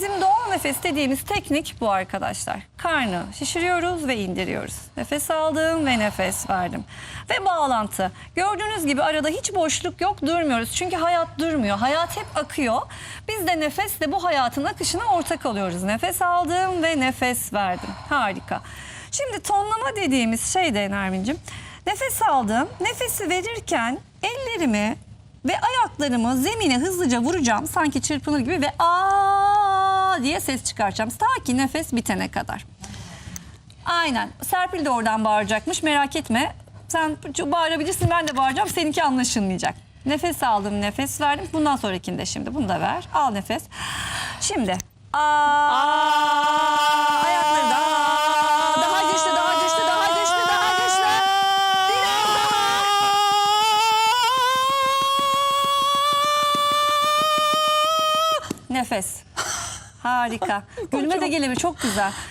Bizim doğal nefes dediğimiz teknik bu arkadaşlar. Karnı şişiriyoruz ve indiriyoruz. Nefes aldım ve nefes verdim. Ve bağlantı. Gördüğünüz gibi arada hiç boşluk yok durmuyoruz. Çünkü hayat durmuyor. Hayat hep akıyor. Biz de nefesle bu hayatın akışına ortak oluyoruz. Nefes aldım ve nefes verdim. Harika. Şimdi tonlama dediğimiz şey de Nermin'cim. Nefes aldım. Nefesi verirken ellerimi ve ayaklarımı zemine hızlıca vuracağım. Sanki çırpınır gibi ve aa diye ses çıkaracağım. Ta ki nefes bitene kadar. Aynen. Serpil de oradan bağıracakmış. Merak etme. Sen bağırabilirsin ben de bağıracağım. Seninki anlaşılmayacak. Nefes aldım, nefes verdim. Bundan sonrakinde şimdi. Bunu da ver. Al nefes. Şimdi. Aa. Ayakları da. Daha güçlü, daha güçlü, daha güçlü, daha güçlü. Nefes. Harika. Gülme de gelebilir. Çok güzel.